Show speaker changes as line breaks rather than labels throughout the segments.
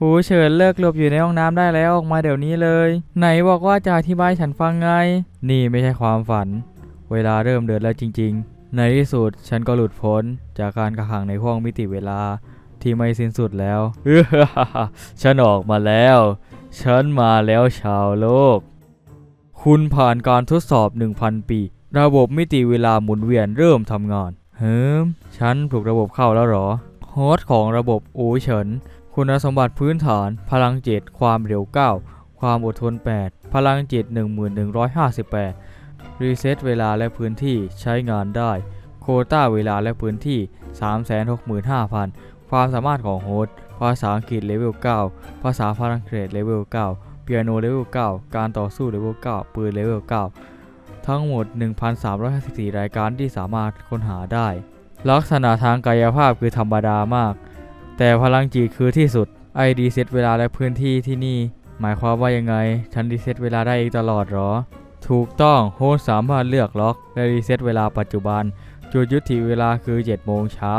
หูเฉินเลิกหลบอยู่ในห้องน้ำได้แล้วออกมาเดี๋ยวนี้เลย ไหนบอกว่าจะอธิบายให้ฉันฟังไง นี่ไม่ใช่ความฝัน เวลาเริ่มเดินแล้วจริง ๆ ในที่สุดฉันก็หลุดพ้นจากการกักขังในห้วงมิติเวลาที่ไม่สิ้นสุดแล้วฉันออกมาแล้ว ฉันมาแล้วชาวโลก คุณผ่านการทดสอบ 1,000 ปี ระบบมิติเวลาหมุนเวียนเริ่มทำงานเฮิมฉันปลุกระบบเข้าแล้วหรอ โฮสต์ของระบบอูเฉิน คุณสมบัติพื้นฐาน พลังจิตความเร็ว 9 ความอดทน 8 พลังจิต 1158 รีเซ็ตเวลาและพื้นที่ใช้งานได้ โคต้าเวลาและพื้นที่ 365,000 ความสามารถของโฮสต์ภาษาอังกฤษเลเวล 9 ภาษาฝรั่งเศสเลเวล 9 เปียโนเลเวล 9 การต่อสู้เลเวล 9 ปืนเลเวล 9 ทั้งหมด 1,354 รายการที่สามารถค้นหาได้ ลักษณะทางกายภาพคือธรรมดามาก แต่พลังจิตคือที่สุด ไอดีเซตเวลาและพื้นที่ที่นี่ หมายความว่ายังไง ฉันรีเซ็ตเวลาได้เองตลอดหรอ ถูกต้องโฮสสามารถเลือกล็อกและรีเซ็ตเวลาปัจจุบัน จุดยุติเวลาคือ 7 โมงเช้า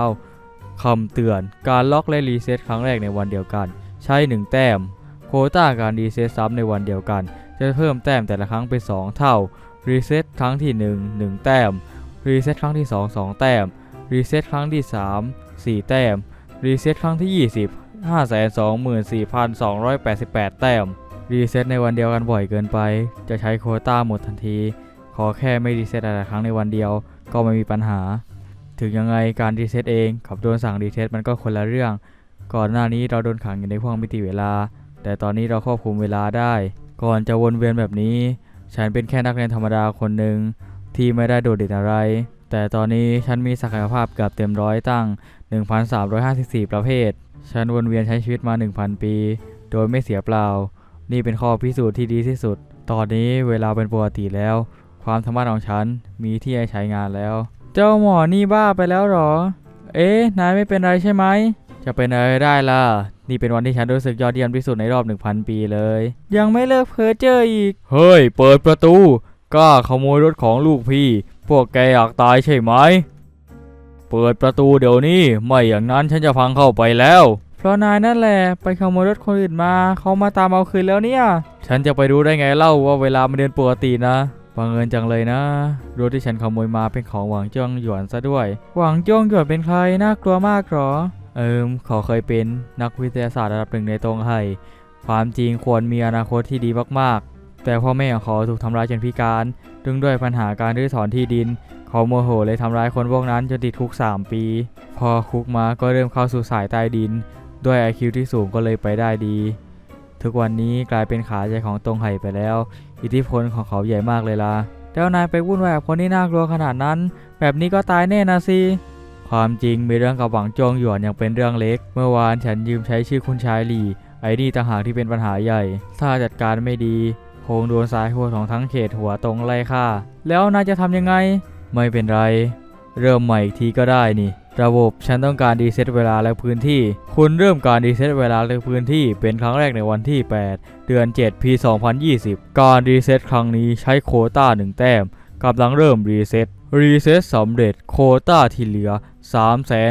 คำเตือน การล็อกและรีเซ็ตครั้งแรกในวันเดียวกัน ใช้ 1 แต้ม โคต้าการรีเซ็ตซ้ำในวันเดียวกัน จะเพิ่มแต้มแต่ละครั้งเป็น 2 เท่า รีเซ็ตครั้งที่ 1 1 แต้ม รีเซ็ตครั้งที่ 2 2 แต้ม รีเซ็ตครั้งที่ 3 4 แต้ม รีเซ็ตครั้งที่ 20 524,288 แต้ม รีเซ็ตในวันเดียวกันบ่อยเกินไป จะใช้โคต้าหมดทันที ขอแค่ไม่รีเซ็ตหลายครั้งในวันเดียว ก็ไม่มีปัญหา ถึงยังไงการรีเซ็ตเองกับโดนสั่งรีเซ็ตมันก็คนละเรื่อง ก่อนหน้านี้เราโดนขังอยู่ในห้วงมิติเวลา แต่ตอนนี้เราควบคุมเวลาได้ ก่อนจะวนเวียนแบบนี้ ฉันเป็นแค่นักเรียนธรรมดาคนหนึ่งที่ไม่ได้โดดเด่นอะไร แต่ตอนนี้ฉันมีศักยภาพเกือบเต็มร้อยตั้ง 1,354 ประเภท ฉันวนเวียนใช้ชีวิตมา 1,000 ปี โดยไม่เสียเปล่า นี่เป็นข้อพิสูจน์ที่ดีที่สุด ตอนนี้เวลาเป็นปกติแล้ว ความสามารถของฉันมีที่ให้ใช้งานแล้ว เจ้าหมอนี่บ้าไปแล้วหรอ เอ๊ะ นายไม่เป็นไรใช่ไหม จะเป็นอะไรได้ล่ะ นี่เป็นวันที่ฉันรู้สึกยอดเยี่ยมที่สุดในรอบ 1,000 ปีเลย ยังไม่เลิกเพ้อเจ้ออีก เฮ้ย เปิดประตู กล้าขโมยรถของลูกพี่ พวกแกอยากตายใช่ไหม เปิดประตูเดี๋ยวนี้ ไม่อย่างนั้นฉันจะพังเข้าไปแล้ว เพราะนายนั่นแหละ ไปขโมยรถคนอื่นมา เขามาตามเอาคืนแล้วเนี่ย ฉันจะไปรู้ได้ไงเล่าว่าเวลามันเดินปกตินะบังเอิญจังเลยนะ รถที่ฉันขโมยมาเป็นของหวังจ้องหยวนซะด้วย หวังจ้องหยวนเป็นใคร น่ากลัวมากหรอ เอิมเขาเคยเป็นนักวิทยาศาสตร์ระดับหนึ่งในตรงไห่ความจริงควรมีอนาคตที่ดีมากๆ แต่พ่อแม่ของเขาถูกทำร้ายจนพิการดึงด้วยปัญหาการรื้อถอนที่ดิน เขาโมโหเลยทำร้ายคนพวกนั้นจนติดคุก 3 ปี พอคุกมาก็เริ่มเข้าสู่สายใต้ดิน ด้วย IQ ที่สูงก็เลยไปได้ดี ทุกวันนี้กลายเป็นขาใหญ่ของตรงไห่ไปแล้ว อิทธิพลของเขาใหญ่มากเลยล่ะเจ้านายไปวุ่นวายกับคนที่น่ากลัวขนาดนั้น แบบนี้ก็ตายแน่นะสิความจริงมีเรื่องกับหวังจงหยวนยังเป็นเรื่องเล็ก เมื่อวานฉันยืมใช้ชื่อคุณชายหลี่ไอ้นี่ต่างหากที่เป็นปัญหาใหญ่ ถ้าจัดการไม่ดี คงโดนสายหัวของทั้งเขตหัวตรงไล่ฆ่า แล้วนายจะทำยังไง ไม่เป็นไร เริ่มใหม่อีกทีก็ได้นี่ ระบบฉันต้องการดีเซตเวลาและพื้นที่ คุณเริ่มการดีเซตเวลาและพื้นที่เป็นครั้งแรกในวันที่ 8 เดือน 7 ปี 2020 การรีเซ็ตครั้งนี้ใช้โคต้า 1 แต้มกำลังเริ่มรีเซ็ตรีเซ็ตสำเร็จโคต้าที่เหลือ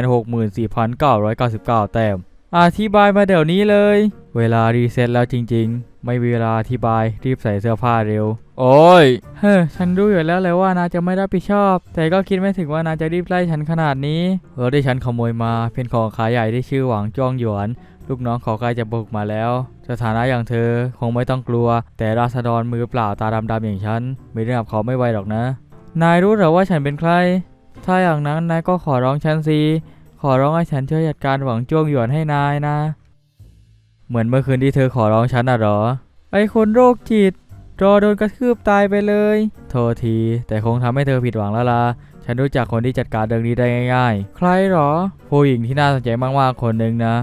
364,999 แต้ม อธิบายมาเดี๋ยวนี้เลย เวลารีเซ็ตแล้วจริง ๆ ไม่มีเวลาอธิบายรีบใส่เสื้อผ้าเร็ว โอ้ย เฮ้อฉันรู้อยู่แล้วเลยว่านาจะไม่รับผิดชอบ แต่ก็คิดไม่ถึงว่านาจะรีบไล่ฉันขนาดนี้รถที่ฉันขโมยมาเป็นของขายใหญ่ที่ชื่อหวังจ้องหยวน ลูกน้องเขาใกล้จะบุกมาแล้ว สถานะอย่างเธอคงไม่ต้องกลัว แต่ราษฎรมือเปล่าตาดำๆอย่างฉันไม่ได้กับเขาไม่ไหวหรอกนะ นายรู้เหรอว่าฉันเป็นใคร ถ้าอย่างนั้นนายก็ขอร้องฉันสิขอร้องให้ฉันช่วยจัดการหวังจ้วงหยวนให้นายนะ เหมือนเมื่อคืนที่เธอขอร้องฉันน่ะเหรอ ไอคนโรคจิต รอโดนกระทืบตายไปเลย โทษที แต่คงทำให้เธอผิดหวังแล้วล่ะ ฉันรู้จักคนที่จัดการเรื่องนี้ได้ง่าย ๆ ใครเหรอ ผู้หญิงที่น่าสนใจมากๆคนหนึ่งนะ